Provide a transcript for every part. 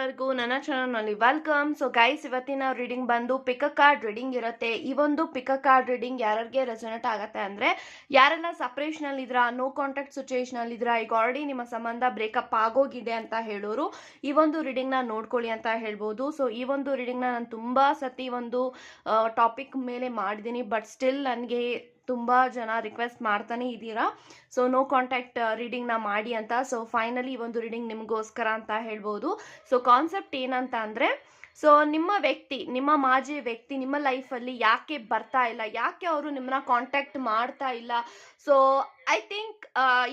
ಎಲ್ಲರಿಗೂ ನನ್ನ ಚಾನಲ್ನಲ್ಲಿ ವೆಲ್ಕಮ್ ಸೊ ಗೈಸ್ ಇವತ್ತಿನ ರೀಡಿಂಗ್ ಬಂದು ಪಿಕ್ ಕಾರ್ಡ್ ರೀಡಿಂಗ್ ಇರುತ್ತೆ. ಈ ಒಂದು ಪಿಕ್ ಕಾರ್ಡ್ ರೀಡಿಂಗ್ ಯಾರಿಗೆ ರೆಸನೆಟ್ ಆಗುತ್ತೆ ಅಂದರೆ, ಯಾರೆಲ್ಲ ಸಪ್ರೇಷನಲ್ಲಿ ಇದ್ರಾ ನೋ ಕಾಂಟ್ಯಾಕ್ಟ್ ಸಿಚುಯೇಷನಲ್ಲಿ ಇದ್ರಾ, ಈಗ ಆಲ್ರೆಡಿ ನಿಮ್ಮ ಸಂಬಂಧ ಬ್ರೇಕಪ್ ಆಗೋಗಿದೆ ಅಂತ ಹೇಳೋರು, ಈ ಒಂದು ರೀಡಿಂಗ್ನ ನೋಡ್ಕೊಳ್ಳಿ ಅಂತ ಹೇಳ್ಬೋದು. ಸೊ ಈ ಒಂದು ರೀಡಿಂಗ್ನ ನಾನು ತುಂಬ ಸತಿ ಒಂದು ಟಾಪಿಕ್ ಮೇಲೆ ಮಾಡಿದ್ದೀನಿ ಬಟ್ ಸ್ಟಿಲ್ ನನಗೆ ತುಂಬ ಜನ ರಿಕ್ವೆಸ್ಟ್ ಮಾಡ್ತಾನೆ ಇದ್ದೀರಾ? ಸೊ ನೋ ಕಾಂಟ್ಯಾಕ್ಟ್ ರೀಡಿಂಗ್ನ ಮಾಡಿ ಅಂತ. ಸೊ ಫೈನಲಿ ಒಂದು ರೀಡಿಂಗ್ ನಿಮಗೋಸ್ಕರ ಅಂತ ಹೇಳ್ಬೋದು. ಸೊ ಕಾನ್ಸೆಪ್ಟ್ ಏನಂತ ಅಂದರೆ ಸೊ ನಿಮ್ಮ ವ್ಯಕ್ತಿ, ನಿಮ್ಮ ಮಾಜಿ ವ್ಯಕ್ತಿ, ನಿಮ್ಮ ಲೈಫಲ್ಲಿ ಯಾಕೆ ಬರ್ತಾ ಇಲ್ಲ? ಯಾಕೆ ಅವರು ನಿಮ್ಮನ್ನ ಕಾಂಟ್ಯಾಕ್ಟ್ ಮಾಡ್ತಾ ಇಲ್ಲ? ಸೊ ಐ ಥಿಂಕ್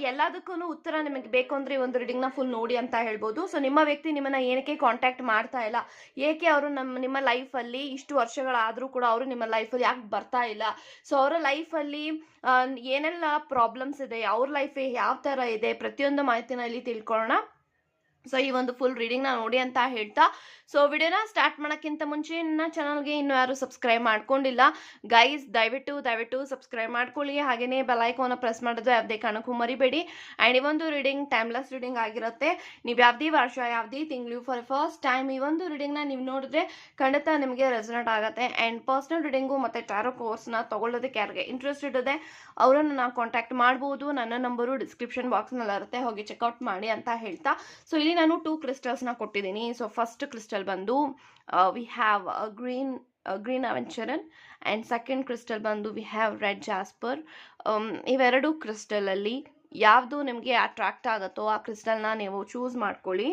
ಎಲ್ಲದಕ್ಕೂ ಉತ್ತರ ನಿಮಗೆ ಬೇಕು ಅಂದರೆ ಈ ಒಂದು ರೀಡಿಂಗ್ನ ಫುಲ್ ನೋಡಿ ಅಂತ ಹೇಳ್ಬೋದು. ಸೊ ನಿಮ್ಮ ವ್ಯಕ್ತಿ ನಿಮ್ಮನ್ನ ಏನಕ್ಕೆ ಕಾಂಟ್ಯಾಕ್ಟ್ ಮಾಡ್ತಾ ಇಲ್ಲ, ಏಕೆ ಅವರು ನಮ್ಮ ನಿಮ್ಮ ಲೈಫಲ್ಲಿ ಇಷ್ಟು ವರ್ಷಗಳಾದರೂ ಕೂಡ ಅವರು ನಿಮ್ಮ ಲೈಫಲ್ಲಿ ಯಾಕೆ ಬರ್ತಾ ಇಲ್ಲ? ಸೊ ಅವರ ಲೈಫಲ್ಲಿ ಏನೆಲ್ಲ ಪ್ರಾಬ್ಲಮ್ಸ್ ಇದೆ, ಅವ್ರ ಲೈಫ್ ಯಾವ ಥರ ಇದೆ, ಪ್ರತಿಯೊಂದು ಮಾಹಿತಿನ ಇಲ್ಲಿ ತಿಳ್ಕೊಳ್ಳೋಣ. ಸೊ, ಈ ಒಂದು ಫುಲ್ ರೀಡಿಂಗ್ನ ನೋಡಿ ಅಂತ ಹೇಳ್ತಾ. ಸೊ ವಿಡಿಯೋನ ಸ್ಟಾರ್ಟ್ ಮಾಡೋಕ್ಕಿಂತ ಮುಂಚೆ ನನ್ನ ಚಾನಲ್ಗೆ ಇನ್ನೂ ಯಾರು ಸಬ್ಸ್ಕ್ರೈಬ್ ಮಾಡ್ಕೊಂಡಿಲ್ಲ ಗೈಸ್ ದಯವಿಟ್ಟು ದಯವಿಟ್ಟು ಸಬ್ಸ್ಕ್ರೈಬ್ ಮಾಡ್ಕೊಳ್ಳಿ. ಹಾಗೆಯೇ ಬೆಲೈಕೋನ ಪ್ರೆಸ್ ಮಾಡೋದು ಯಾವುದೇ ಕಾರಣಕ್ಕೂ ಮರಿಬೇಡಿ. ಆ್ಯಂಡ್ ಈ ಒಂದು ರೀಡಿಂಗ್ ಟೈಮ್ಲೆಸ್ ರೀಡಿಂಗ್ ಆಗಿರುತ್ತೆ. ನೀವು ಯಾವುದೇ ವರ್ಷ, ಯಾವುದೇ ತಿಂಗಳು ಫಾರ್ ಫಸ್ಟ್ ಟೈಮ್ ಈ ಒಂದು ರೀಡಿಂಗ್ನ ನೀವು ನೋಡಿದ್ರೆ ಖಂಡಿತ ನಿಮಗೆ ರೆಸನೆಟ್ ಆಗುತ್ತೆ. ಆ್ಯಂಡ್ ಪರ್ಸ್ನಲ್ ರೀಡಿಂಗು ಮತ್ತು ಟ್ಯಾರೋ ಕೋರ್ಸ್ನ ತೊಗೊಳ್ಳೋದಕ್ಕೆ ಯಾರಿಗೆ ಇಂಟ್ರೆಸ್ಟ್ ಇದೆ ಅವರನ್ನು ನಾವು ಕಾಂಟ್ಯಾಕ್ಟ್ ಮಾಡ್ಬೋದು. ನನ್ನ ನಂಬರು ಡಿಸ್ಕ್ರಿಪ್ಷನ್ ಬಾಕ್ಸ್ನಲ್ಲಿ ಇರುತ್ತೆ ಹೋಗಿ ಚೆಕ್ಔಟ್ ಮಾಡಿ ಅಂತ ಹೇಳ್ತಾ. ಸೊ ಇಲ್ಲಿ ನಾನು ಟೂ ಕ್ರಿಸ್ಟಲ್ಸ್ನ ಕೊಟ್ಟಿದ್ದೀನಿ. ಸೊ ಫಸ್ಟ್ ಕ್ರಿಸ್ಟಲ್ ಬಂದು we have green green aventurine and second crystal ಬಂದು ವಿ ಹ್ಯಾವ್ ರೆಡ್ ಜಾಸ್ಪರ್ ಇವೆರಡು ಕ್ರಿಸ್ಟಲಲ್ಲಿ ಯಾವುದು ನಿಮಗೆ ಅಟ್ರಾಕ್ಟ್ ಆಗುತ್ತೋ ಆ ಕ್ರಿಸ್ಟಲ್ನ ನೀವು ಚೂಸ್ ಮಾಡ್ಕೊಳ್ಳಿ.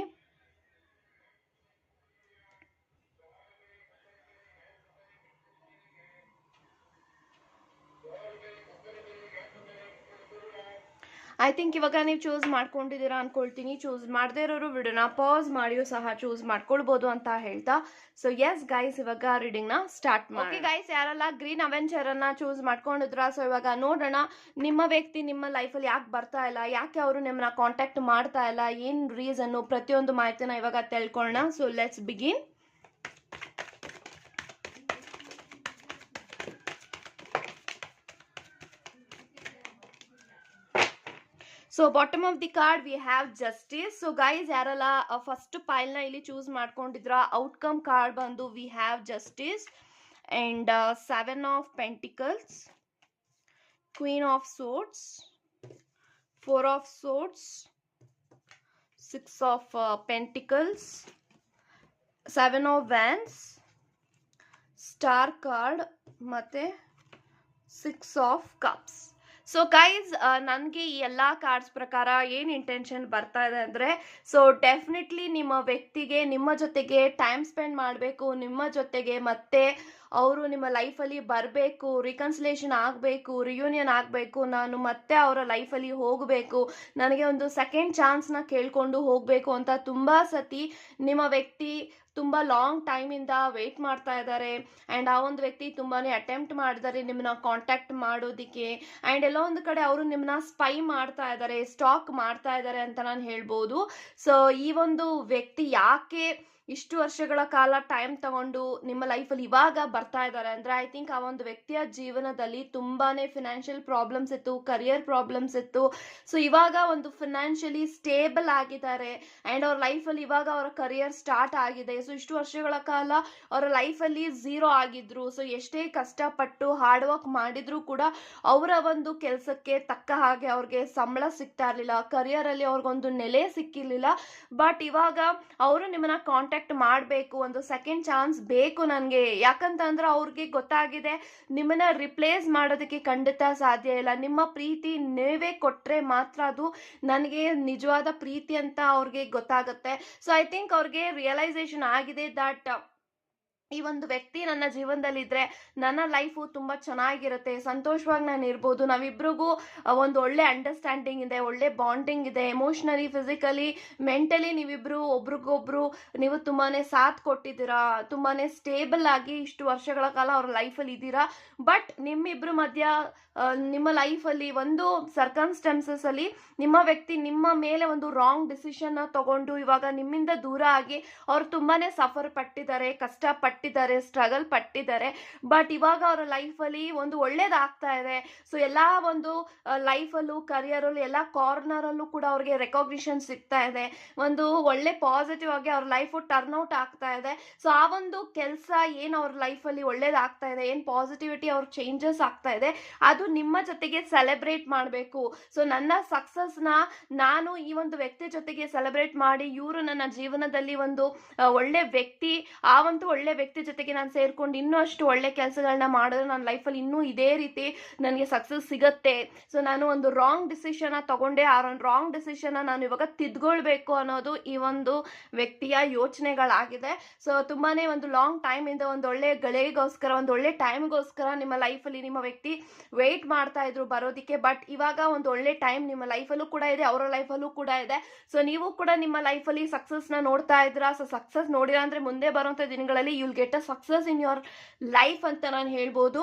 ಐ ಥಿಂಕ್ ಇವಾಗ ನೀವು ಚೂಸ್ ಮಾಡ್ಕೊಂಡಿದ್ದೀರಾ ಅನ್ಕೊಳ್ತೀನಿ. ಚೂಸ್ ಮಾಡದೇ ಇರೋರು ವಿಡಿಯೋನ ಪಾಸ್ ಮಾಡಿಯೂ ಸಹ ಚೂಸ್ ಮಾಡ್ಕೊಳ್ಬೋದು ಅಂತ ಹೇಳ್ತಾ. ಸೊ ಎಸ್ ಗೈಸ್ ಇವಾಗ ರೀಡಿಂಗ್ನ ಸ್ಟಾರ್ಟ್ ಮಾಡಿ. ಗೈಸ್ ಯಾರಲ್ಲ ಗ್ರೀನ್ ಅವೆಂಚರನ್ನ ಚೂಸ್ ಮಾಡ್ಕೊಂಡಿದ್ರ? ಸೊ ಇವಾಗ ನೋಡೋಣ. ನಿಮ್ಮ ವ್ಯಕ್ತಿ ನಿಮ್ಮ ಲೈಫಲ್ಲಿ ಯಾಕೆ ಬರ್ತಾ ಇಲ್ಲ? ಯಾಕೆ ಅವರು ನಿಮ್ಮನ್ನ ಕಾಂಟ್ಯಾಕ್ಟ್ ಮಾಡ್ತಾ ಇಲ್ಲ? ಏನು ರೀಸನ್ ಪ್ರತಿಯೊಂದು ಮಾಹಿತಿನ ಇವಾಗ ತಿಳ್ಕೊಳ್ಳೋಣ. So let's begin so bottom of the card we have justice so guys ಯಾರೆಲ್ಲ ಫಸ್ಟ್ ಪೈಲ್ನ ಇಲ್ಲಿ ಚೂಸ್ ಮಾಡ್ಕೊಂಡಿದ್ರ ಔಟ್ಕಮ್ ಕಾರ್ಡ್ ಬಂದು we have justice and seven of pentacles queen of swords four of swords six of pentacles seven of wands star card ಮತ್ತು six of cups so guys ನನಗೆ ಈ ಎಲ್ಲ cards ಪ್ರಕಾರ ಏನು ಇಂಟೆನ್ಷನ್ ಬರ್ತಾ ಇದೆ ಅಂದರೆ ಸೊ ಡೆಫಿನೆಟ್ಲಿ ನಿಮ್ಮ ವ್ಯಕ್ತಿಗೆ, ನಿಮ್ಮ ಜೊತೆಗೆ ಟೈಮ್ ಸ್ಪೆಂಡ್ ಮಾಡಬೇಕು, ನಿಮ್ಮ ಜೊತೆಗೆ ಮತ್ತೆ ಅವರು ನಿಮ್ಮ ಲೈಫಲ್ಲಿ ಬರಬೇಕು ರಿಕನ್ಸಿಲೇಷನ್ ಆಗಬೇಕು ರಿಯೂನಿಯನ್ ಆಗಬೇಕು, ನಾನು ಮತ್ತೆ ಅವರ ಲೈಫಲ್ಲಿ ಹೋಗಬೇಕು, ನನಗೆ ಒಂದು ಸೆಕೆಂಡ್ ಚಾನ್ಸ್ನ ಕೇಳಿಕೊಂಡು ಹೋಗಬೇಕು ಅಂತ ತುಂಬ ಸತಿ ನಿಮ್ಮ ವ್ಯಕ್ತಿ ತುಂಬ ಲಾಂಗ್ ಟೈಮಿಂದ ವೆಯ್ಟ್ ಮಾಡ್ತಾ ಇದ್ದಾರೆ. ಆ್ಯಂಡ್ ಆ ಒಂದು ವ್ಯಕ್ತಿ ತುಂಬಾ ಅಟೆಂಪ್ಟ್ ಮಾಡಿದ್ದಾರೆ ನಿಮ್ಮನ್ನ ಕಾಂಟ್ಯಾಕ್ಟ್ ಮಾಡೋದಕ್ಕೆ. ಆ್ಯಂಡ್ ಎಲ್ಲೋ ಒಂದು ಕಡೆ ಅವರು ನಿಮ್ಮನ್ನ ಸ್ಪೈ ಮಾಡ್ತಾ ಇದ್ದಾರೆ ಸ್ಟಾಕ್ ಮಾಡ್ತಾ ಇದ್ದಾರೆ ಅಂತ ನಾನು ಹೇಳ್ಬೋದು. ಸೊ ಈ ಒಂದು ವ್ಯಕ್ತಿ ಯಾಕೆ ಇಷ್ಟು ವರ್ಷಗಳ ಕಾಲ ಟೈಮ್ ತಗೊಂಡು ನಿಮ್ಮ ಲೈಫಲ್ಲಿ ಇವಾಗ ಬರ್ತಾ ಇದ್ದಾರೆ ಅಂದ್ರೆ ಐ ಥಿಂಕ್ ಆ ಒಂದು ವ್ಯಕ್ತಿಯ ಜೀವನದಲ್ಲಿ ತುಂಬಾನೇ ಫಿನಾನ್ಷಿಯಲ್ ಪ್ರಾಬ್ಲಮ್ಸ್ ಇತ್ತು ಕರಿಯರ್ ಪ್ರಾಬ್ಲಮ್ಸ್ ಇತ್ತು. ಸೊ ಇವಾಗ ಒಂದು ಫಿನಾನ್ಷಿಯಲಿ ಸ್ಟೇಬಲ್ ಆಗಿದ್ದಾರೆ ಆ್ಯಂಡ್ ಅವ್ರ ಲೈಫಲ್ಲಿ ಇವಾಗ ಅವರ ಕರಿಯರ್ ಸ್ಟಾರ್ಟ್ ಆಗಿದೆ. ಸೊ ಇಷ್ಟು ವರ್ಷಗಳ ಕಾಲ ಅವರ ಲೈಫಲ್ಲಿ ಝೀರೋ ಆಗಿದ್ರು. ಸೊ ಎಷ್ಟೇ ಕಷ್ಟಪಟ್ಟು ಹಾರ್ಡ್ ವರ್ಕ್ ಮಾಡಿದ್ರು ಕೂಡ ಅವರ ಒಂದು ಕೆಲಸಕ್ಕೆ ತಕ್ಕ ಹಾಗೆ ಅವ್ರಿಗೆ ಸಂಬಳ ಸಿಗ್ತಾ ಇರಲಿಲ್ಲ. ಕರಿಯರಲ್ಲಿ ಅವ್ರಿಗೊಂದು ನೆಲೆ ಸಿಕ್ಕಿರಲಿಲ್ಲ. ಬಟ್ ಇವಾಗ ಅವರು ನಿಮ್ಮನ್ನ ಕಾಂಟ್ಯಾಕ್ಟ್ ಮಾಡಬೇಕು, ಒಂದು ಸೆಕೆಂಡ್ ಚಾನ್ಸ್ ಬೇಕು ನನಗೆ. ಯಾಕಂತಂದ್ರೆ ಅವ್ರಿಗೆ ಗೊತ್ತಾಗಿದೆ, ನಿಮ್ಮನ್ನ ರಿಪ್ಲೇಸ್ ಮಾಡೋದಕ್ಕೆ ಖಂಡಿತ ಸಾಧ್ಯ ಇಲ್ಲ. ನಿಮ್ಮ ಪ್ರೀತಿ ನೀವೇ ಕೊಟ್ಟರೆ ಮಾತ್ರ ಅದು ನನಗೆ ನಿಜವಾದ ಪ್ರೀತಿ ಅಂತ ಅವ್ರಿಗೆ ಗೊತ್ತಾಗುತ್ತೆ. ಸೊ ಐ ಥಿಂಕ್ ಅವ್ರಿಗೆ ರಿಯಲೈಸೇಷನ್ ಆಗಿದೆ ದಟ್ ಈ ಒಂದು ವ್ಯಕ್ತಿ ನನ್ನ ಜೀವನದಲ್ಲಿ ಇದ್ರೆ ನನ್ನ ಲೈಫು ತುಂಬ ಚೆನ್ನಾಗಿರುತ್ತೆ, ಸಂತೋಷವಾಗಿ ನಾನು ಇರ್ಬೋದು. ನಾವಿಬ್ರಿಗೂ ಒಂದು ಒಳ್ಳೆ ಅಂಡರ್ಸ್ಟ್ಯಾಂಡಿಂಗ್ ಇದೆ, ಒಳ್ಳೆ ಬಾಂಡಿಂಗ್ ಇದೆ ಎಮೋಷ್ನಲಿ ಫಿಸಿಕಲಿ ಮೆಂಟಲಿ ನೀವಿಬ್ರು, ಒಬ್ರಿಗೊಬ್ರು, ನೀವು ತುಂಬಾನೇ ಸಾಥ್ ಕೊಟ್ಟಿದ್ದೀರಾ, ತುಂಬಾನೇ ಸ್ಟೇಬಲ್ ಆಗಿ ಇಷ್ಟು ವರ್ಷಗಳ ಕಾಲ ಅವ್ರ ಲೈಫಲ್ಲಿ ಇದ್ದೀರಾ. ಬಟ್ ನಿಮ್ಮಿಬ್ಬರ ಮಧ್ಯ ನಿಮ್ಮ ಲೈಫಲ್ಲಿ ಒಂದು ಸರ್ಕಮ್ಸ್ಟೆನ್ಸಸಲ್ಲಿ ನಿಮ್ಮ ವ್ಯಕ್ತಿ ನಿಮ್ಮ ಮೇಲೆ ಒಂದು ರಾಂಗ್ ಡಿಸಿಷನ್ನ ತಗೊಂಡು ಇವಾಗ ನಿಮ್ಮಿಂದ ದೂರ ಆಗಿ ಅವ್ರು ತುಂಬಾನೇ ಸಫರ್ ಪಟ್ಟಿದ್ದಾರೆ ಕಷ್ಟಪಟ್ಟು ಪಟ್ಟಿದ್ದಾರೆ ಸ್ಟ್ರಗಲ್ ಪಟ್ಟಿದ್ದಾರೆ. ಬಟ್ ಇವಾಗ ಅವರ ಲೈಫಲ್ಲಿ ಒಂದು ಒಳ್ಳೇದಾಗ್ತಾ ಇದೆ. ಸೊ ಎಲ್ಲ ಒಂದು ಲೈಫಲ್ಲೂ ಕರಿಯರಲ್ಲೂ ಎಲ್ಲ ಕಾರ್ನರಲ್ಲೂ ಕೂಡ ಅವ್ರಿಗೆ ರೆಕಾಗ್ನಿಷನ್ ಸಿಗ್ತಾ ಇದೆ. ಒಂದು ಒಳ್ಳೆ ಪಾಸಿಟಿವ್ ಆಗಿ ಅವ್ರ ಲೈಫು ಟರ್ನ್ ಔಟ್ ಆಗ್ತಾ ಇದೆ. ಸೊ ಆ ಒಂದು ಕೆಲಸ ಏನು ಅವ್ರ ಲೈಫಲ್ಲಿ ಒಳ್ಳೇದಾಗ್ತಾ ಇದೆ, ಏನು ಪಾಸಿಟಿವಿಟಿ ಅವ್ರ ಚೇಂಜಸ್ ಆಗ್ತಾ ಇದೆ, ಅದು ನಿಮ್ಮ ಜೊತೆಗೆ ಸೆಲೆಬ್ರೇಟ್ ಮಾಡಬೇಕು. ಸೊ ನನ್ನ ಸಕ್ಸಸ್ನ ನಾನು ಈ ಒಂದು ವ್ಯಕ್ತಿ ಜೊತೆಗೆ ಸೆಲೆಬ್ರೇಟ್ ಮಾಡಿ, ಇವರು ನನ್ನ ಜೀವನದಲ್ಲಿ ಒಂದು ಒಳ್ಳೆ ವ್ಯಕ್ತಿ, ಆ ಒಂದು ಒಳ್ಳೆ ವ್ಯಕ್ತಿ ಜೊತೆಗೆ ನಾನು ಸೇರ್ಕೊಂಡು ಇನ್ನೂ ಅಷ್ಟು ಒಳ್ಳೆ ಕೆಲಸಗಳನ್ನ ಮಾಡಿದ್ರೆ ನನ್ನ ಲೈಫಲ್ಲಿ ಇನ್ನೂ ಇದೇ ರೀತಿ ನನಗೆ ಸಕ್ಸಸ್ ಸಿಗತ್ತೆ. ಸೊ ನಾನು ಒಂದು ರಾಂಗ್ ಡಿಸಿಷನ್ ತಗೊಂಡೆ. ಆ ಒಂದು ರಾಂಗ್ ಡಿಸಿಷನ್ ನಾನು ಇವಾಗ ತಿದ್ಕೊಳ್ಬೇಕು ಅನ್ನೋದು ಈ ಒಂದು ವ್ಯಕ್ತಿಯ ಯೋಚನೆಗಳಾಗಿದೆ. ಸೊ ತುಂಬಾನೇ ಒಂದು ಲಾಂಗ್ ಟೈಮ್ ಇಂದ ಒಂದು ಒಳ್ಳೆ ಗಳಿಗೋಸ್ಕರ, ಒಂದು ಒಳ್ಳೆ ಟೈಮ್ಗೋಸ್ಕರ ನಿಮ್ಮ ಲೈಫಲ್ಲಿ ನಿಮ್ಮ ವ್ಯಕ್ತಿ ವೆಯ್ಟ್ ಮಾಡ್ತಾ ಇದ್ರು ಬರೋದಕ್ಕೆ. ಬಟ್ ಇವಾಗ ಒಂದು ಒಳ್ಳೆ ಟೈಮ್ ನಿಮ್ಮ ಲೈಫಲ್ಲೂ ಕೂಡ ಇದೆ, ಅವರ ಲೈಫಲ್ಲೂ ಕೂಡ ಇದೆ. ಸೊ ನೀವು ಕೂಡ ನಿಮ್ಮ ಲೈಫಲ್ಲಿ ಸಕ್ಸಸ್ನ ನೋಡ್ತಾ ಇದ್ರ ಸೊ ಸಕ್ಸಸ್ ನೋಡಿರ ಅಂದ್ರೆ ಮುಂದೆ ಬರುವಂಥ ದಿನಗಳಲ್ಲಿ you'll get a success in your life ಅಂತ ನಾನು ಹೇಳ್ಬೋದು.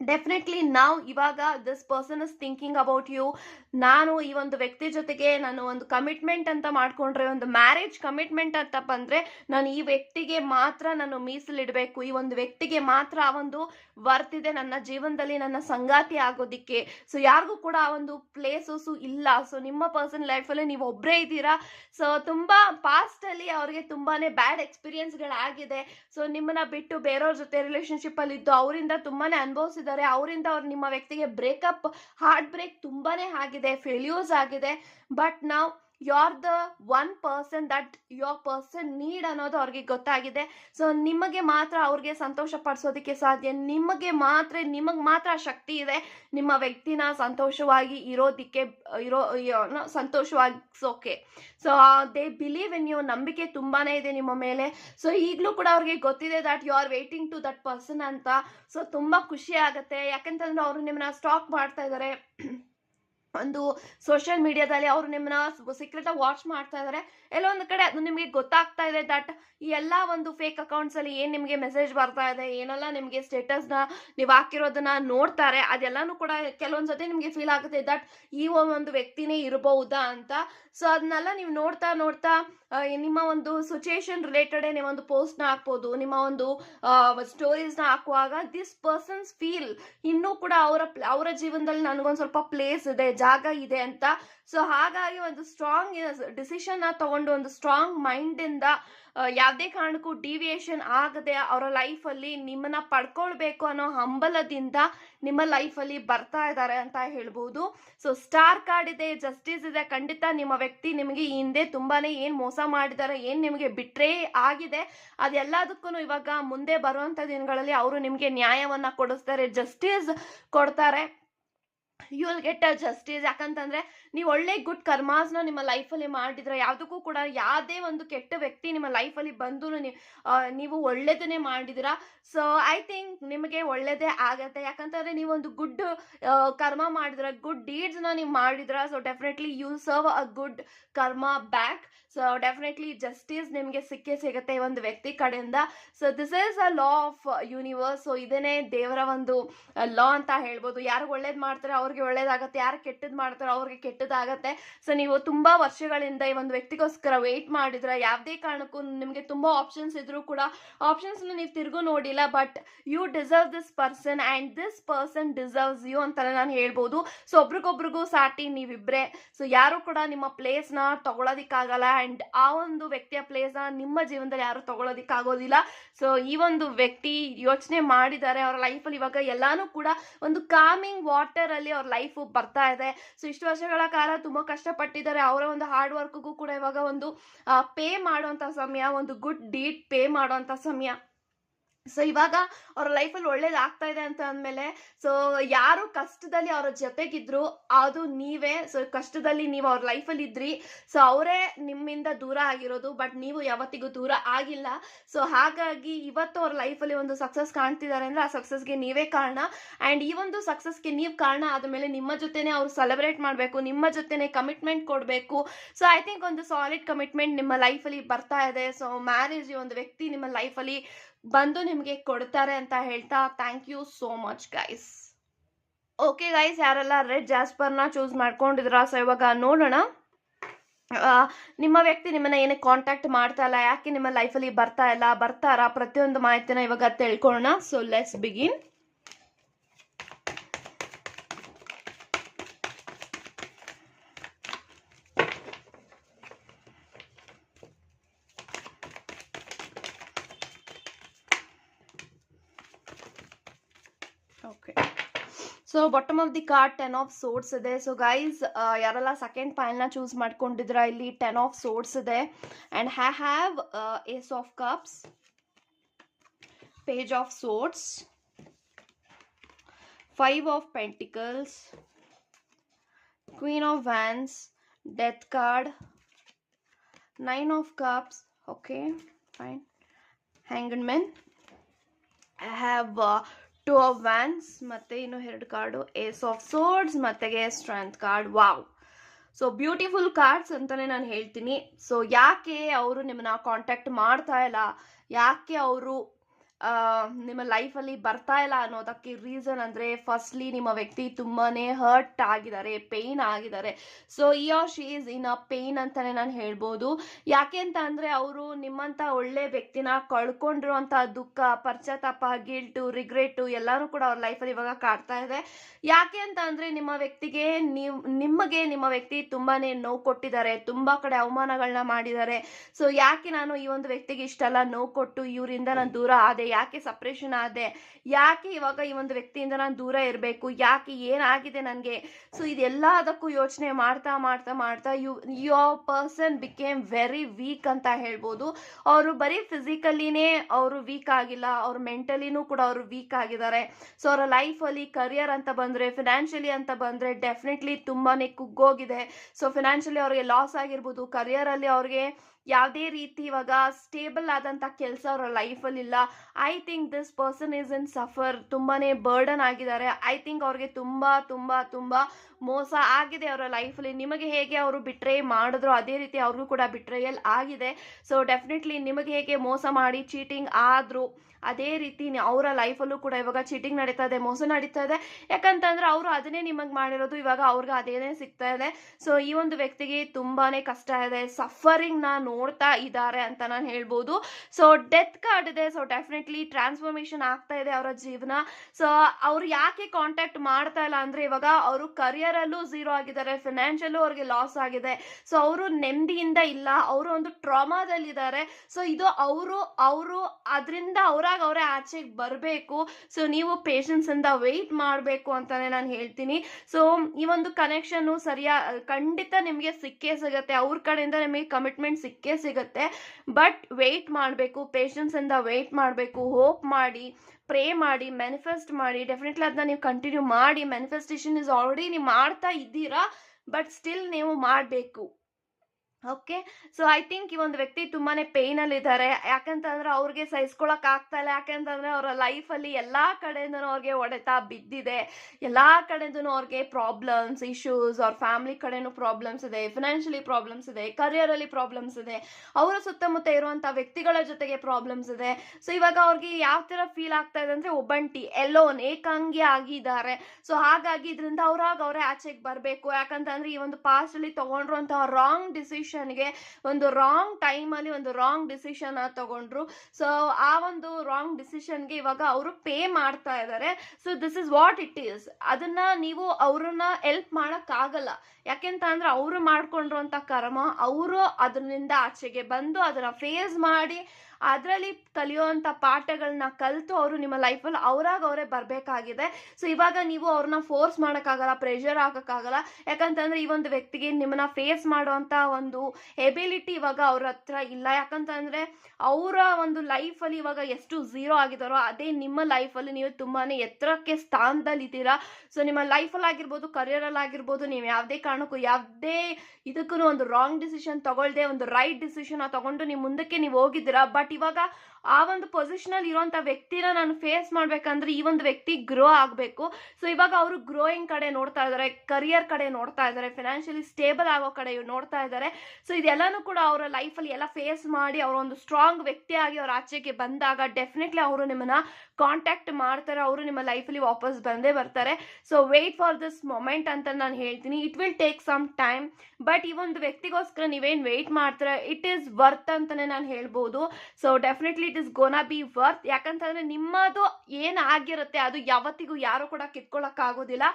ಡೆಫಿನೆಟ್ಲಿ ನಾವು ಇವಾಗ this person is thinking about you ನಾನು ಈ ಒಂದು ವ್ಯಕ್ತಿ ಜೊತೆಗೆ ನಾನು ಒಂದು ಕಮಿಟ್ಮೆಂಟ್ ಅಂತ ಮಾಡ್ಕೊಂಡ್ರೆ, ಒಂದು ಮ್ಯಾರೇಜ್ ಕಮಿಟ್ಮೆಂಟ್ ಅಂತ ಬಂದರೆ, ನಾನು ಈ ವ್ಯಕ್ತಿಗೆ ಮಾತ್ರ ನಾನು ಮೀಸಲಿಡಬೇಕು. ಈ ಒಂದು ವ್ಯಕ್ತಿಗೆ ಮಾತ್ರ ಆ ಒಂದು ವರ್ತ್ ನನ್ನ ಜೀವನದಲ್ಲಿ, ನನ್ನ ಸಂಗಾತಿ ಆಗೋದಿಕ್ಕೆ. ಸೊ ಯಾರಿಗೂ ಕೂಡ ಆ ಒಂದು ಪ್ಲೇಸಸ್ಸು ಇಲ್ಲ. ಸೊ ನಿಮ್ಮ ಪರ್ಸನ್ ಲೈಫಲ್ಲಿ ನೀವು ಒಬ್ಬರೇ ಇದ್ದೀರಾ? ಸೊ ತುಂಬ ಪಾಸ್ಟಲ್ಲಿ ಅವ್ರಿಗೆ ತುಂಬಾ ಬ್ಯಾಡ್ ಎಕ್ಸ್ಪೀರಿಯನ್ಸ್ಗಳಾಗಿದೆ ಸೊ ನಿಮ್ಮನ್ನ ಬಿಟ್ಟು ಬೇರೆಯವ್ರ ಜೊತೆ ರಿಲೇಶನ್ಶಿಪ್ಪಲ್ಲಿ ಇದ್ದು, ಅವರಿಂದ ತುಂಬಾ ಅನುಭವಿಸಿದ್ದಾರೆ ಅವರಿಂದ ಅವ್ರು ನಿಮ್ಮ ವ್ಯಕ್ತಿಗೆ ಬ್ರೇಕಪ್ ಹಾರ್ಟ್ ಬ್ರೇಕ್ ತುಂಬಾನೇ ಆಗಿದೆ ಫೇಲ್ಯೂರ್ಸ್ ಆಗಿದೆ. ಬಟ್ ನಾವು are the one person that your person need ಅನ್ನೋದು ಅವ್ರಿಗೆ ಗೊತ್ತಾಗಿದೆ. ಸೊ ನಿಮಗೆ ಮಾತ್ರ ಅವ್ರಿಗೆ ಸಂತೋಷ ಪಡಿಸೋದಕ್ಕೆ ಸಾಧ್ಯ. ನಿಮಗೆ ಮಾತ್ರ ನಿಮಗೆ ಮಾತ್ರ ಶಕ್ತಿ ಇದೆ. ನಿಮ್ಮ ವ್ಯಕ್ತಿನ ಸಂತೋಷವಾಗಿ ಇರೋದಕ್ಕೆ, ಇರೋ ಸಂತೋಷವಾಗಿಸೋಕೆ. So they believe in you ನಂಬಿಕೆ ತುಂಬಾನೇ ಇದೆ ನಿಮ್ಮ ಮೇಲೆ. ಸೊ ಈಗಲೂ ಕೂಡ ಅವ್ರಿಗೆ ಗೊತ್ತಿದೆ that you are waiting to that person ಅಂತ. ಸೊ ತುಂಬ ಖುಷಿ ಆಗುತ್ತೆ. ಯಾಕಂತಂದ್ರೆ ಅವರು ನಿಮ್ಮನ್ನ ಸ್ಟಾಕ್ ಮಾಡ್ತಾ ಇದ್ದಾರೆ. ಒಂದು ಸೋಷಿಯಲ್ ಮೀಡಿಯಾದಲ್ಲಿ ಅವರು ನಿಮ್ಮನ್ನ ಸೀಕ್ರೆಟಾಗಿ ವಾಚ್ ಮಾಡ್ತಾ ಇದ್ದಾರೆ ಎಲ್ಲೋ ಒಂದು ಕಡೆ ಅದು ನಿಮಗೆ ಗೊತ್ತಾಗ್ತಾ ಇದೆ ದಟ್ ಈ ಎಲ್ಲ ಒಂದು ಫೇಕ್ ಅಕೌಂಟ್ಸ್ ಅಲ್ಲಿ ಏನು ನಿಮಗೆ ಮೆಸೇಜ್ ಬರ್ತಾ ಇದೆ, ಏನೆಲ್ಲ ನಿಮಗೆ ಸ್ಟೇಟಸ್ನ ನೀವು ಹಾಕಿರೋದನ್ನ ನೋಡ್ತಾರೆ, ಅದೆಲ್ಲನೂ ಕೂಡ ಕೆಲವೊಂದು ಸತಿ ನಿಮಗೆ ಫೀಲ್ ಆಗುತ್ತೆ ದಟ್ ಈ ಒಂದು ವ್ಯಕ್ತಿನೇ ಇರಬಹುದಾ ಅಂತ. ಸೊ ಅದನ್ನೆಲ್ಲ ನೀವು ನೋಡ್ತಾ ನೋಡ್ತಾ ನಿಮ್ಮ ಒಂದು ಸಿಚುಯೇಷನ್ ರಿಲೇಟೆಡ್ ಒಂದು ಪೋಸ್ಟ್ನ ಹಾಕ್ಬೋದು, ನಿಮ್ಮ ಒಂದು ಸ್ಟೋರೀಸ್ನ ಹಾಕುವಾಗ ದಿಸ್ ಪರ್ಸನ್ಸ್ ಫೀಲ್ ಇನ್ನೂ ಕೂಡ ಅವರ ಅವರ ಜೀವನದಲ್ಲಿ ನನಗೊಂದು ಸ್ವಲ್ಪ ಪ್ಲೇಸ್ ಇದೆ, ಜಾಗ ಇದೆ ಅಂತ. ಸೊ ಹಾಗಾಗಿ ಒಂದು ಸ್ಟ್ರಾಂಗ್ ಡಿಸಿಷನ್ ತಗೊಂಡು ಒಂದು ಸ್ಟ್ರಾಂಗ್ ಮೈಂಡಿಂದ ಯಾವುದೇ ಕಾರಣಕ್ಕೂ ಡಿವಿಯೇಷನ್ ಆಗದೆ ಅವರ ಲೈಫಲ್ಲಿ ನಿಮ್ಮನ್ನ ಪಡ್ಕೊಳ್ಬೇಕು ಅನ್ನೋ ಹಂಬಲದಿಂದ ನಿಮ್ಮ ಲೈಫಲ್ಲಿ ಬರ್ತಾ ಇದ್ದಾರೆ ಅಂತ ಹೇಳ್ಬೋದು. ಸೊ ಸ್ಟಾರ್ ಕಾರ್ಡ್ ಇದೆ ಜಸ್ಟಿಸ್ ಇದೆ, ಖಂಡಿತ ನಿಮ್ಮ ವ್ಯಕ್ತಿ ನಿಮಗೆ ಈ ಹಿಂದೆ ತುಂಬಾನೇ ಏನು ಮೋಸ ಮಾಡಿದ್ದಾರೆ ಏನು ನಿಮಗೆ ಬಿಟ್ರೇ ಆಗಿದೆ ಅದೆಲ್ಲದಕ್ಕೂ ಇವಾಗ ಮುಂದೆ ಬರುವಂಥ ದಿನಗಳಲ್ಲಿ ಅವರು ನಿಮಗೆ ನ್ಯಾಯವನ್ನ ಕೊಡಿಸ್ತಾರೆ ಜಸ್ಟಿಸ್ ಕೊಡ್ತಾರೆ. You will get a justice ಯಾಕಂತಂದ್ರೆ ನೀವು ಒಳ್ಳೆ ಗುಡ್ ಕರ್ಮಾಸ್ನ ನಿಮ್ಮ ಲೈಫಲ್ಲಿ ಮಾಡಿದ್ರೆ ಯಾವುದಕ್ಕೂ ಕೂಡ ಯಾವುದೇ ಒಂದು ಕೆಟ್ಟ ವ್ಯಕ್ತಿ ನಿಮ್ಮ ಲೈಫಲ್ಲಿ ಬಂದು ನೀವು ಒಳ್ಳೇದನ್ನೇ ಮಾಡಿದಿರಾ. ಸೊ ಐ ಥಿಂಕ್ ನಿಮಗೆ ಒಳ್ಳೇದೇ ಆಗತ್ತೆ. ಯಾಕಂತಂದ್ರೆ ನೀವೊಂದು ಗುಡ್ ಕರ್ಮ ಮಾಡಿದ್ರೆ ಗುಡ್ ಡೀಡ್ಸ್ನ ನೀವು ಮಾಡಿದ್ರ so definitely you serve a good karma back so definitely justice ನಿಮಗೆ ಸಿಕ್ಕೇ ಸಿಗುತ್ತೆ ಈ ಒಂದು ವ್ಯಕ್ತಿ ಕಡೆಯಿಂದ. So this is a law of universe so ಇದೇನೇ ದೇವರ ಒಂದು ಲಾ ಅಂತ ಹೇಳ್ಬೋದು. ಯಾರು ಒಳ್ಳೇದು ಮಾಡ್ತಾರೆ, ಅವ್ರಿಗೆ ಒಳ್ಳೇದಾಗುತ್ತೆ. ಯಾರು ಕೆಟ್ಟದ್ದು ಮಾಡ್ತಾರೆ, ಅವ್ರಿಗೆ ಕೆಟ್ಟದಾಗತ್ತೆ. ಸೊ ನೀವು ತುಂಬ ವರ್ಷಗಳಿಂದ ಈ ಒಂದು ವ್ಯಕ್ತಿಗೋಸ್ಕರ ವೆಯ್ಟ್ ಮಾಡಿದ್ರೆ ಯಾವುದೇ ಕಾರಣಕ್ಕೂ ನಿಮಗೆ ತುಂಬ ಆಪ್ಷನ್ಸ್ ಇದ್ರೂ ಕೂಡ ಆಪ್ಷನ್ಸ್ನ ನೀವು ತಿರುಗು ನೋಡಿಲ್ಲ but you deserve this person and this person deserves you ಅಂತ ನಾನು ಹೇಳ್ಬೋದು. ಸೊ ಒಬ್ರಿಗೊಬ್ರಿಗೂ ಸಾಟಿ ನೀವಿಬ್ರೆ. ಸೊ ಯಾರು ಕೂಡ ನಿಮ್ಮ ಪ್ಲೇಸ್ನ ತಗೊಳೋದಿಕ್ಕಾಗಲ್ಲ ಆ್ಯಂಡ್ ಆ ಒಂದು ವ್ಯಕ್ತಿಯ ಪ್ಲೇಸ್ನ ನಿಮ್ಮ ಜೀವನದಲ್ಲಿ ಯಾರು ತಗೊಳೋದಿಕ್ಕಾಗೋದಿಲ್ಲ. ಸೊ ಈ ಒಂದು ವ್ಯಕ್ತಿ ಯೋಚನೆ ಮಾಡಿದ್ದಾರೆ. ಅವರ ಲೈಫಲ್ಲಿ ಇವಾಗ ಎಲ್ಲಾನು ಕೂಡ ಒಂದು ಕಾಮಿಂಗ್ ವಾಟರ್ ಅಲ್ಲಿ ಅವ್ರ ಲೈಫ್ ಬರ್ತಾ ಇದೆ. ಸೊ ಇಷ್ಟು ವರ್ಷಗಳ ಕಾಲ ತುಂಬಾ ಕಷ್ಟಪಟ್ಟಿದ್ದಾರೆ. ಅವರ ಒಂದು ಹಾರ್ಡ್ ವರ್ಕ್ಗೂ ಕೂಡ ಇವಾಗ ಒಂದು ಪೇ ಮಾಡುವಂತ ಸಮಯ, ಒಂದು ಗುಡ್ ಡೀಟ್ ಪೇ ಮಾಡುವಂತ ಸಮಯ. ಸೊ ಇವಾಗ ಅವ್ರ ಲೈಫಲ್ಲಿ ಒಳ್ಳೇದಾಗ್ತಾ ಇದೆ ಅಂತ ಅಂದಮೇಲೆ ಸೊ ಯಾರು ಕಷ್ಟದಲ್ಲಿ ಅವರ ಜೊತೆಗಿದ್ರು, ಅದು ನೀವೇ. ಸೊ ಕಷ್ಟದಲ್ಲಿ ನೀವು ಅವ್ರ ಲೈಫಲ್ಲಿ ಇದ್ರಿ. ಸೊ ಅವರೇ ನಿಮ್ಮಿಂದ ದೂರ ಆಗಿರೋದು ಬಟ್ ನೀವು ಯಾವತ್ತಿಗೂ ದೂರ ಆಗಿಲ್ಲ. ಸೊ ಹಾಗಾಗಿ ಇವತ್ತು ಅವ್ರ ಲೈಫಲ್ಲಿ ಒಂದು ಸಕ್ಸಸ್ ಕಾಣ್ತಿದ್ದಾರೆ ಅಂದ್ರೆ, ಆ ಸಕ್ಸಸ್ಗೆ ನೀವೇ ಕಾರಣ. ಆ್ಯಂಡ್ ಈ ಒಂದು ಸಕ್ಸಸ್ಗೆ ನೀವು ಕಾರಣ ಆದಮೇಲೆ ನಿಮ್ಮ ಜೊತೆನೆ ಅವ್ರು ಸೆಲೆಬ್ರೇಟ್ ಮಾಡಬೇಕು, ನಿಮ್ಮ ಜೊತೆನೆ ಕಮಿಟ್ಮೆಂಟ್ ಕೊಡಬೇಕು. ಸೊ ಐ ಥಿಂಕ್ ಒಂದು ಸಾಲಿಡ್ ಕಮಿಟ್ಮೆಂಟ್ ನಿಮ್ಮ ಲೈಫಲ್ಲಿ ಬರ್ತಾ ಇದೆ. ಸೊ ಮ್ಯಾರೇಜ್ ಒಂದು ವ್ಯಕ್ತಿ ನಿಮ್ಮ ಲೈಫಲ್ಲಿ ಬಂದು ನಿಮಗೆ ಕೊಡ್ತಾರೆ ಅಂತ ಹೇಳ್ತಾ thank you so much guys okay guys ಯಾರೆಲ್ಲ ರೆಡ್ ಜಾಸ್ಪರ್ನ ಚೂಸ್ ಮಾಡ್ಕೊಂಡಿದ್ರ? ಸೊ ಇವಾಗ ನೋಡೋಣ. ನಿಮ್ಮ ವ್ಯಕ್ತಿ ನಿಮ್ಮನ್ನ ಏನೇ ಕಾಂಟ್ಯಾಕ್ಟ್ ಮಾಡ್ತಾ ಇಲ್ಲ, ಯಾಕೆ ನಿಮ್ಮ ಲೈಫಲ್ಲಿ ಬರ್ತಾ ಇಲ್ಲ, ಬರ್ತಾರಾ? ಪ್ರತಿಯೊಂದು ಮಾಹಿತಿನ ಇವಾಗ ತಿಳ್ಕೊಳ್ಳೋಣ. So let's begin okay so bottom of the card ten of swords ಇದೆ ಸೊ ಗೈಸ್ ಯಾರೆಲ್ಲ ಸೆಕೆಂಡ್ ಪೈಲ್ನ ಚೂಸ್ ಮಾಡ್ಕೊಂಡಿದ್ರ ಇಲ್ಲಿ ಟೆನ್ ಆಫ್ ಸೋರ್ಸ್ ಇದೆ and ha have ace of cups page of swords five of pentacles queen of wands death card nine of cups okay fine hanged men I have two of wands ಮತ್ತೆ ಇನ್ನು ಎರಡು card ace of swords ಮತ್ತೆ strength card wow so beautiful cards ಅಂತಾನೆ ನಾನು ಹೇಳ್ತೀನಿ. So ಯಾಕೆ ಅವರು ನಿಮ್ಮನ್ನ ಕಾಂಟ್ಯಾಕ್ಟ್ ಮಾಡ್ತಾ ಇಲ್ಲ? ಯಾಕೆ ಅವರು ನಿಮ್ಮ ಲೈಫಲ್ಲಿ ಬರ್ತಾ ಇಲ್ಲ ಅನ್ನೋದಕ್ಕೆ ರೀಸನ್ ಅಂದರೆ ಫಸ್ಟ್ಲಿ ನಿಮ್ಮ ವ್ಯಕ್ತಿ ತುಂಬಾ ಹರ್ಟ್ ಆಗಿದ್ದಾರೆ ಪೇಯ್ನ್ ಆಗಿದ್ದಾರೆ. So here she is in a pain ಅಂತಲೇ ನಾನು ಹೇಳ್ಬೋದು. ಯಾಕೆ ಅಂತ ಅಂದರೆ ಅವರು ನಿಮ್ಮಂಥ ಒಳ್ಳೆ ವ್ಯಕ್ತಿನ ಕಳ್ಕೊಂಡಿರುವಂಥ ದುಃಖ, ಪಶ್ಚಾತ್ತಾಪ ಗಿಲ್ಟು ರಿಗ್ರೆಟು ಎಲ್ಲರೂ ಕೂಡ ಅವ್ರ ಲೈಫಲ್ಲಿ ಇವಾಗ ಕಾಡ್ತಾ ಇದೆ. ಯಾಕೆ ಅಂತ ಅಂದರೆ ನಿಮ್ಮ ವ್ಯಕ್ತಿಗೆ ನೀವು ನಿಮಗೆ ನಿಮ್ಮ ವ್ಯಕ್ತಿ ತುಂಬಾ ನೋವು ಕೊಟ್ಟಿದ್ದಾರೆ, ತುಂಬ ಕಡೆ ಅವಮಾನಗಳನ್ನ ಮಾಡಿದ್ದಾರೆ. ಸೊ ಯಾಕೆ ನಾನು ಈ ಒಂದು ವ್ಯಕ್ತಿಗೆ ಇಷ್ಟೆಲ್ಲ ನೋವು ಕೊಟ್ಟು ಇವರಿಂದ ನಾನು ದೂರ ಆದೆ? ಯಾಕೆ ಸಪ್ರೇಷನ್ ಆದೆ? ಯಾಕೆ ಇವಾಗ ಈ ಒಂದು ವ್ಯಕ್ತಿಯಿಂದ ನಾನು ದೂರ ಇರಬೇಕು? ಯಾಕೆ ಏನಾಗಿದೆ ನನಗೆ? ಸೊ ಇದೆಲ್ಲದಕ್ಕೂ ಯೋಚನೆ ಮಾಡ್ತಾ ಮಾಡ್ತಾ ಮಾಡ್ತಾ you your person became very weak ಅಂತ ಹೇಳ್ಬೋದು. ಅವರು ಬರೀ ಫಿಸಿಕಲಿನೇ ಅವರು ವೀಕ್ ಆಗಿಲ್ಲ. ಅವ್ರ ಮೆಂಟಲಿನೂ ಕೂಡ ಅವರು ವೀಕ್ ಆಗಿದ್ದಾರೆ. ಸೊ ಅವರ ಲೈಫಲ್ಲಿ ಕರಿಯರ್ ಅಂತ ಬಂದರೆ ಫಿನಾನ್ಷಿಯಲಿ ಅಂತ ಬಂದರೆ ಡೆಫಿನೆಟ್ಲಿ ತುಂಬಾ ಕುಗ್ಗೋಗಿದೆ. ಸೊ ಫಿನಾನ್ಷಿಯಲಿ ಅವ್ರಿಗೆ ಲಾಸ್ ಆಗಿರ್ಬೋದು. ಕರಿಯರಲ್ಲಿ ಅವ್ರಿಗೆ ಯಾವುದೇ ರೀತಿ ಇವಾಗ ಸ್ಟೇಬಲ್ ಆದಂಥ ಕೆಲಸ ಅವರ ಲೈಫಲ್ಲಿ ಇಲ್ಲ. I think this person is in suffer ತುಂಬಾ ಬರ್ಡನ್ ಆಗಿದ್ದಾರೆ. ಐ ಥಿಂಕ್ ಅವ್ರಿಗೆ ತುಂಬ ತುಂಬ ತುಂಬ ಮೋಸ ಆಗಿದೆ ಅವರ ಲೈಫಲ್ಲಿ ನಿಮಗೆ ಹೇಗೆ ಅವರು ಬಿಟ್ರೇ ಮಾಡಿದ್ರು, ಅದೇ ರೀತಿ ಅವ್ರಿಗೂ ಕೂಡ ಬಿಟ್ರೇಯಲ್ ಆಗಿದೆ. ಸೊ ಡೆಫಿನೆಟ್ಲಿ ನಿಮಗೆ ಹೇಗೆ ಮೋಸ ಮಾಡಿ ಚೀಟಿಂಗ್ ಆದರು ಅದೇ ರೀತಿ ಅವರ ಲೈಫಲ್ಲೂ ಕೂಡ ಇವಾಗ ಚೀಟಿಂಗ್ ನಡೀತಾ ಇದೆ, ಮೋಸ ನಡೀತಾ ಇದೆ. ಯಾಕಂತಂದ್ರೆ ಅವರು ಅದನ್ನೇ ನಿಮಗೆ ಮಾಡಿರೋದು, ಇವಾಗ ಅವ್ರಿಗೆ ಅದೇನೇ ಸಿಗ್ತಾ ಇದೆ. ಸೊ ಈ ಒಂದು ವ್ಯಕ್ತಿಗೆ ತುಂಬಾನೇ ಕಷ್ಟ ಇದೆ. ಸಫರಿಂಗ್ನ ನೋಡ್ತಾ ಇದ್ದಾರೆ ಅಂತ ನಾನು ಹೇಳ್ಬೋದು. ಸೊ ಡೆತ್ ಕಾರ್ಡ್ ಇದೆ. ಸೊ ಡೆಫಿನೆಟ್ಲಿ ಟ್ರಾನ್ಸ್ಫಾರ್ಮೇಶನ್ ಆಗ್ತಾ ಇದೆ ಅವರ ಜೀವನ. ಸೊ ಅವ್ರು ಯಾಕೆ ಕಾಂಟ್ಯಾಕ್ಟ್ ಮಾಡ್ತಾ ಇಲ್ಲ ಅಂದ್ರೆ ಇವಾಗ ಅವರು ಕರಿಯರ್ ಅಲ್ಲೂ ಝೀರೋ ಆಗಿದ್ದಾರೆ ಫಿನಾನ್ಷಿಯಲ್ಲೂ ಅವ್ರಿಗೆ ಲಾಸ್ ಆಗಿದೆ. ಸೊ ಅವರು ನೆಮ್ಮದಿಯಿಂದ ಇಲ್ಲ, ಅವರು ಒಂದು ಟ್ರಾಮಾದಲ್ಲಿದ್ದಾರೆ ಸೊ ಇದು ಅವರು ಅವರು, ಅದರಿಂದ ಅವರಾಗ ಅವರೇ ಆಚೆಗೆ ಬರಬೇಕು. ಸೊ ನೀವು ಪೇಷನ್ಸ್ ಅಂತ ವೆಯ್ಟ್ ಮಾಡಬೇಕು ಅಂತಾನೆ ನಾನು ಹೇಳ್ತೀನಿ. ಸೊ ಈ ಒಂದು ಕನೆಕ್ಷನ್ನು ಸರಿಯಾ, ಖಂಡಿತ ನಿಮಗೆ ಸಿಕ್ಕೇ ಸಿಗುತ್ತೆ. ಅವ್ರ ಕಡೆಯಿಂದ ನಿಮಗೆ ಕಮಿಟ್ಮೆಂಟ್ ಸಿಕ್ಕೇ ಸಿಗುತ್ತೆ. ಬಟ್ ವೆಯ್ಟ್ ಮಾಡಬೇಕು ಪೇಷನ್ಸ್ ಇಂದ ವೆಯ್ಟ್ ಮಾಡಬೇಕು ಹೋಪ್ ಮಾಡಿ ಪ್ರೇ ಮಾಡಿ ಮ್ಯಾನಿಫೆಸ್ಟ್ ಮಾಡಿ. ಡೆಫಿನೆಟ್ಲಿ ಅದನ್ನ ನೀವು ಕಂಟಿನ್ಯೂ ಮಾಡಿ. ಮ್ಯಾನಿಫೆಸ್ಟೇಷನ್ ಇಸ್ ಆಲ್ರೆಡಿ ನೀವು ಮಾಡ್ತಾ ಇದ್ದೀರಾ ಬಟ್ ಸ್ಟಿಲ್ ನೀವು ಮಾಡಬೇಕು. ಓಕೆ ಸೊ ಐ ಥಿಂಕ್ ಈ ಒಂದು ವ್ಯಕ್ತಿ ತುಂಬಾನೇ ಪೇನ್ ಅಲ್ಲಿ ಇದ್ದಾರೆ. ಯಾಕಂತಂದ್ರೆ ಅವ್ರಿಗೆ ಸಹಿಸ್ಕೊಳಕ್ ಆಗ್ತಾ ಇಲ್ಲ. ಯಾಕಂತಂದ್ರೆ ಅವರ ಲೈಫಲ್ಲಿ ಎಲ್ಲಾ ಕಡೆಯಿಂದನು ಅವ್ರಿಗೆ ಹೊಡೆತ ಬಿದ್ದಿದೆ. ಎಲ್ಲಾ ಕಡೆಯಿಂದನು ಅವ್ರಿಗೆ ಪ್ರಾಬ್ಲಮ್ಸ್ ಇಶ್ಯೂಸ್ ಅವ್ರ ಫ್ಯಾಮಿಲಿ ಕಡೆನೂ ಪ್ರಾಬ್ಲಮ್ಸ್ ಇದೆ ಫಿನಾನ್ಷಿಯಲಿ ಪ್ರಾಬ್ಲಮ್ಸ್ ಇದೆ ಕರಿಯರ್ ಅಲ್ಲಿ ಪ್ರಾಬ್ಲಮ್ಸ್ ಇದೆ. ಅವರ ಸುತ್ತಮುತ್ತ ಇರುವಂತ ವ್ಯಕ್ತಿಗಳ ಜೊತೆಗೆ ಪ್ರಾಬ್ಲಮ್ಸ್ ಇದೆ. ಸೊ ಇವಾಗ ಅವ್ರಿಗೆ ಯಾವ ತರ ಫೀಲ್ ಆಗ್ತಾ ಇದೆ ಅಂದ್ರೆ ಒಬ್ಬಂಟಿ ಎಲ್ಲೋನ್ ಏಕಾಂಗಿ ಆಗಿದ್ದಾರೆ. ಸೊ ಹಾಗಾಗಿ ಇದರಿಂದ ಅವ್ರಾಗ ಅವರೇ ಆಚೆಗೆ ಬರಬೇಕು. ಯಾಕಂತಂದ್ರೆ ಈ ಒಂದು ಪಾಸ್ಟ್ ಅಲ್ಲಿ ತಗೊಂಡಿರುವಂತಹ ರಾಂಗ್ ಡಿಸಿಷನ್ಗೆ ಒಂದು ರಾಂಗ್ ಟೈಮಲ್ಲಿ ಒಂದು ರಾಂಗ್ ಡಿಸಿಷನ್ ತಗೊಂಡ್ರು. ಸೊ ಆ ಒಂದು ರಾಂಗ್ ಡಿಸಿಷನ್ಗೆ ಇವಾಗ ಅವರು ಪೇ ಮಾಡ್ತಾ ಇದ್ದಾರೆ so this is what it is ಅದನ್ನ ನೀವು ಅವ್ರನ್ನ ಎಲ್ಪ್ ಆಗಲ್ಲ ಯಾಕೆಂತ ಅಂದ್ರೆ ಅವರು ಮಾಡ್ಕೊಂಡಿರುವಂಥ ಕರ್ಮ, ಅವರು ಅದರಿಂದ ಆಚೆಗೆ ಬಂದು ಅದನ್ನ ಫೇಸ್ ಮಾಡಿ ಅದರಲ್ಲಿ ಕಲಿಯುವಂಥ ಪಾಠಗಳನ್ನ ಕಲಿತು ಅವರು ನಿಮ್ಮ ಲೈಫಲ್ಲಿ ಅವರಾಗ ಅವರೇ ಬರಬೇಕಾಗಿದೆ. ಸೊ ಇವಾಗ ನೀವು ಅವ್ರನ್ನ ಫೋರ್ಸ್ ಮಾಡೋಕ್ಕಾಗಲ್ಲ ಪ್ರೆಷರ್ ಹಾಕೋಕ್ಕಾಗಲ್ಲ. ಯಾಕಂತಂದ್ರೆ ಈ ಒಂದು ವ್ಯಕ್ತಿಗೆ ನಿಮ್ಮನ್ನ ಫೇಸ್ ಮಾಡುವಂಥ ಒಂದು ಎಬಿಲಿಟಿ ಇವಾಗ ಅವ್ರ ಹತ್ರ ಇಲ್ಲ. ಯಾಕಂತಂದ್ರೆ ಅವರ ಒಂದು ಲೈಫಲ್ಲಿ ಇವಾಗ ಎಷ್ಟು ಝೀರೋ ಆಗಿದಾರೋ ಅದೇ ನಿಮ್ಮ ಲೈಫಲ್ಲಿ ನೀವು ತುಂಬಾನೇ ಎತ್ತರಕ್ಕೆ ಸ್ಥಾನದಲ್ಲಿ ಇದ್ದೀರಾ ಸೊ ನಿಮ್ಮ ಲೈಫಲ್ಲಿ ಆಗಿರ್ಬೋದು ಕರಿಯರಲ್ಲಿ ಆಗಿರ್ಬೋದು, ನೀವು ಯಾವುದೇ ಕಾರಣಕ್ಕೂ ಯಾವುದೇ ಇದಕ್ಕೂ ಒಂದು ರಾಂಗ್ ಡಿಸಿಷನ್ ತಗೊಳ್ದೆ, ಒಂದು ರೈಟ್ ಡಿಸಿಷನ್ ತಗೊಂಡು ನೀವು ಮುಂದಕ್ಕೆ ನೀವು ಹೋಗಿದ್ದೀರಾ. ಬಟ್ ಇವಾಗ ಆ ಒಂದು ಪೊಸಿಷನಲ್ಲಿ ಇರುವಂತ ವ್ಯಕ್ತಿನ ನಾನು ಫೇಸ್ ಮಾಡಬೇಕಂದ್ರೆ ಈ ಒಂದು ವ್ಯಕ್ತಿ ಗ್ರೋ ಆಗಬೇಕು. ಸೊ ಇವಾಗ ಅವರು ಗ್ರೋಯಿಂಗ್ ಕಡೆ ನೋಡ್ತಾ ಇದ್ದಾರೆ ಕರಿಯರ್ ಕಡೆ ನೋಡ್ತಾ ಇದ್ದಾರೆ ಫಿನಾನ್ಷಿಯಲಿ ಸ್ಟೇಬಲ್ ಆಗೋ ಕಡೆ ನೋಡ್ತಾ ಇದ್ದಾರೆ ಸೊ ಇದೆಲ್ಲಾನು ಕೂಡ ಅವರ ಲೈಫಲ್ಲಿ ಎಲ್ಲ ಫೇಸ್ ಮಾಡಿ ಅವರು ಒಂದು ಸ್ಟ್ರಾಂಗ್ ವ್ಯಕ್ತಿಯಾಗಿ ಅವ್ರ ಆಚೆಗೆ ಬಂದಾಗ ಡೆಫಿನೆಟ್ಲಿ ಅವರು ನಿಮ್ಮನ್ನ ಕಾಂಟ್ಯಾಕ್ಟ್ ಮಾಡ್ತಾರೆ, ಅವರು ನಿಮ್ಮ ಲೈಫಲ್ಲಿ ವಾಪಸ್ ಬಂದೇ ಬರ್ತಾರೆ. So wait for this moment ಅಂತ ನಾನು ಹೇಳ್ತೀನಿ. It will take some time but ಈ ಒಂದು ವ್ಯಕ್ತಿಗೋಸ್ಕರ ನೀವೇನು ವೇಟ್ ಮಾಡ್ತಾರೆ? ಇಟ್ ಈಸ್ ವರ್ತ್ ಅಂತಲೇ ನಾನು ಹೇಳ್ಬೋದು. So definitely it is gonna be worth ಯಾಕಂತಂದ್ರೆ ನಿಮ್ಮದು ಏನು ಆಗಿರುತ್ತೆ ಅದು ಯಾವತ್ತಿಗೂ ಯಾರು ಕೂಡ ಕಿತ್ಕೊಳ್ಳೋಕ್ಕಾಗೋದಿಲ್ಲ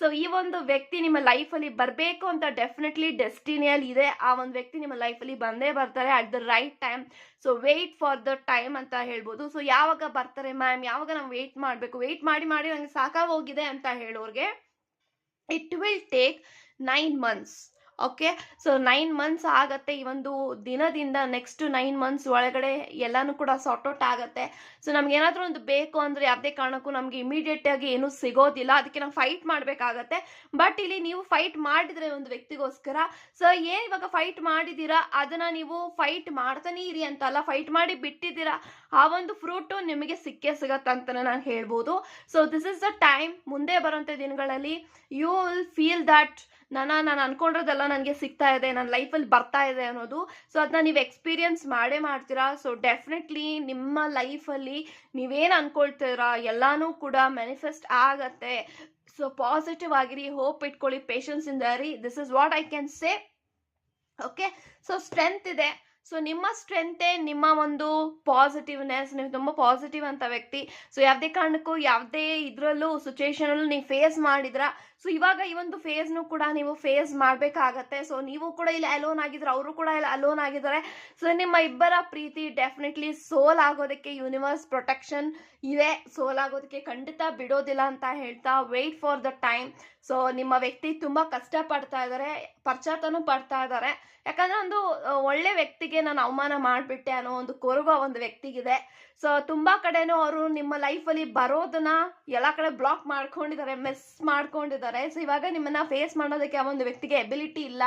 ಸೊ ಈ ಒಂದು ವ್ಯಕ್ತಿ ನಿಮ್ಮ ಲೈಫಲ್ಲಿ ಬರಬೇಕು ಅಂತ ಡೆಫಿನೆಟ್ಲಿ ಡೆಸ್ಟಿನಿಯಲ್ಲಿ ಇದೆ. ಆ ಒಂದು ವ್ಯಕ್ತಿ ನಿಮ್ಮ ಲೈಫಲ್ಲಿ ಬಂದೇ ಬರ್ತಾರೆ at the right time so wait for the time ಅಂತ ಹೇಳ್ಬೋದು. ಸೊ ಯಾವಾಗ ಬರ್ತಾರೆ ಮ್ಯಾಮ್ ಯಾವಾಗ ನಾವು ವೆಯ್ಟ್ ಮಾಡಬೇಕು? ವೆಯ್ಟ್ ಮಾಡಿ ಮಾಡಿ ನನಗೆ ಸಾಕಾಗೋಗಿದೆ ಅಂತ ಹೇಳೋರಿಗೆ it will take nine months okay so nine months ಆಗತ್ತೆ ಈ ಒಂದು ದಿನದಿಂದ ನೆಕ್ಸ್ಟ್ ನೈನ್ ಮಂತ್ಸ್ ಒಳಗಡೆ ಎಲ್ಲಾನು ಕೂಡ ಸಾರ್ಟ್ ಔಟ್ ಆಗತ್ತೆ. ಸೊ ನಮ್ಗೆ ಏನಾದರೂ ಒಂದು ಬೇಕು ಅಂದರೆ ಯಾವುದೇ ಕಾರಣಕ್ಕೂ ನಮಗೆ ಇಮಿಡಿಯೇಟ್ ಆಗಿ ಏನೂ ಸಿಗೋದಿಲ್ಲ. ಅದಕ್ಕೆ ನಾವು ಫೈಟ್ ಮಾಡಬೇಕಾಗತ್ತೆ. ಬಟ್ ಇಲ್ಲಿ ನೀವು ಫೈಟ್ ಮಾಡಿದ್ರೆ ಒಂದು ವ್ಯಕ್ತಿಗೋಸ್ಕರ ಸೊ ಏನು ಇವಾಗ ಫೈಟ್ ಮಾಡಿದೀರಾ? ಅದನ್ನ ನೀವು ಫೈಟ್ ಮಾಡ್ತಾನೆ ಇರಿ ಅಂತಲ್ಲ ಫೈಟ್ ಮಾಡಿ ಬಿಟ್ಟಿದ್ದೀರಾ? ಆ ಒಂದು ಫ್ರೂಟು ನಿಮಗೆ ಸಿಕ್ಕೇ ಸಿಗತ್ತೆ ಅಂತಲೇ ನಾನು ಹೇಳ್ಬೋದು. So this is the time ಮುಂದೆ ಬರುವಂತ ದಿನಗಳಲ್ಲಿ ಯು ವಿಲ್ ಫೀಲ್ ದಟ್ ನನ್ನ ನಾನು ಅನ್ಕೊಂಡಿರೋದೆಲ್ಲ ನನಗೆ ಸಿಗ್ತಾ ಇದೆ ನನ್ನ ಲೈಫಲ್ಲಿ ಬರ್ತಾ ಇದೆ ಅನ್ನೋದು. ಸೊ ಅದನ್ನ ನೀವು ಎಕ್ಸ್ಪೀರಿಯನ್ಸ್ ಮಾಡೇ ಮಾಡ್ತೀರಾ? ಸೊ ಡೆಫಿನೆಟ್ಲಿ ನಿಮ್ಮ ಲೈಫಲ್ಲಿ ನೀವೇನು ಅನ್ಕೊಳ್ತೀರಾ? ಎಲ್ಲಾನು ಕೂಡ ಮ್ಯಾನಿಫೆಸ್ಟ್ ಆಗತ್ತೆ. ಸೊ ಪಾಸಿಟಿವ್ ಆಗಿರಿ ಹೋಪ್ ಇಟ್ಕೊಳ್ಳಿ ಪೇಷನ್ಸ್ ಇಂದ ರೀ this is what I can say okay so strength ಇದೆ. ಸೊ ನಿಮ್ಮ ಸ್ಟ್ರೆಂತೆ ನಿಮ್ಮ ಒಂದು ಪಾಸಿಟಿವ್ನೆಸ್ ನೀವು ತುಂಬ ಪಾಸಿಟಿವ್ ಅಂತ ವ್ಯಕ್ತಿ. ಸೊ ಯಾವುದೇ ಕಾರಣಕ್ಕೂ, ಯಾವುದೇ ಇದರಲ್ಲೂ ಸಿಚುವೇಶನಲ್ಲೂ ನೀವು ಫೇಸ್ ಮಾಡಿದ್ರ ಸೊ ಇವಾಗ ಈ ಒಂದು ಫೇಸ್ನು ಕೂಡ ನೀವು ಫೇಸ್ ಮಾಡಬೇಕಾಗತ್ತೆ. ಸೊ ನೀವು ಕೂಡ ಇಲ್ಲಿ ಅಲೋನ್ ಆಗಿದ್ರೆ, ಅವರು ಕೂಡ ಇಲ್ಲಿ ಅಲೋನ್ ಆಗಿದ್ದಾರೆ. ಸೊ ನಿಮ್ಮ ಇಬ್ಬರ ಪ್ರೀತಿ ಡೆಫಿನೆಟ್ಲಿ ಸೋಲ್ ಆಗೋದಕ್ಕೆ ಯೂನಿವರ್ಸ್ ಪ್ರೊಟೆಕ್ಷನ್ ಇದೆ. ಸೋಲ್ ಆಗೋದಕ್ಕೆ ಖಂಡಿತ ಬಿಡೋದಿಲ್ಲ ಅಂತ ಹೇಳ್ತಾ wait for the time so ನಿಮ್ಮ ವ್ಯಕ್ತಿ ತುಂಬ ಕಷ್ಟಪಡ್ತಾ ಇದ್ದಾರೆ ಪಶ್ಚಾತ್ತನೂ ಪಡ್ತಾ ಇದ್ದಾರೆ ಯಾಕಂದ್ರೆ ಒಂದು ಒಳ್ಳೆ ವ್ಯಕ್ತಿಗೆ ನಾನು ಅವಮಾನ ಮಾಡಿಬಿಟ್ಟೆ ಅನ್ನೋ ಒಂದು ಕೊರಗು ಒಂದು ವ್ಯಕ್ತಿಗಿದೆ. ಸೊ ತುಂಬಾ ಕಡೆನೂ ಅವರು ನಿಮ್ಮ ಲೈಫಲ್ಲಿ ಬರೋದನ್ನ ಎಲ್ಲ ಕಡೆ ಬ್ಲಾಕ್ ಮಾಡ್ಕೊಂಡಿದ್ದಾರೆ, ಮಿಸ್ ಮಾಡ್ಕೊಂಡಿದ್ದಾರೆ. ಸೊ ಇವಾಗ ನಿಮ್ಮನ್ನ ಫೇಸ್ ಮಾಡೋದಕ್ಕೆ ಆ ಒಂದು ವ್ಯಕ್ತಿಗೆ ಎಬಿಲಿಟಿ ಇಲ್ಲ.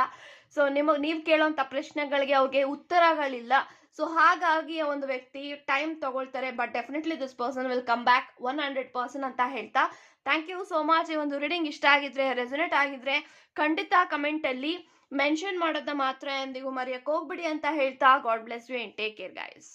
ಸೊ ನಿಮಗೆ, ನೀವು ಕೇಳೋಂಥ ಪ್ರಶ್ನೆಗಳಿಗೆ ಅವ್ರಿಗೆ ಉತ್ತರಗಳಿಲ್ಲ. ಸೊ ಹಾಗಾಗಿ ಒಂದು ವ್ಯಕ್ತಿ ಟೈಮ್ ತಗೊಳ್ತಾರೆ but definitely this person will come back one hundred percent ಅಂತ ಹೇಳ್ತಾ. ಥ್ಯಾಂಕ್ ಯು ಸೋ ಮಚ್ ಈ ಒಂದು ರೀಡಿಂಗ್ ಇಷ್ಟ ಆಗಿದ್ರೆ ರೆಸೊನೇಟ್ ಆಗಿದ್ರೆ ಖಂಡಿತ ಕಮೆಂಟಲ್ಲಿ ಮೆನ್ಷನ್ ಮಾಡೋದನ್ನ ಮಾತ್ರ ಎಂದಿಗೂ ಮರೆಯಕ್ಕೆ ಹೋಗ್ಬಿಡಿ ಅಂತ ಹೇಳ್ತಾ. God bless you and take care guys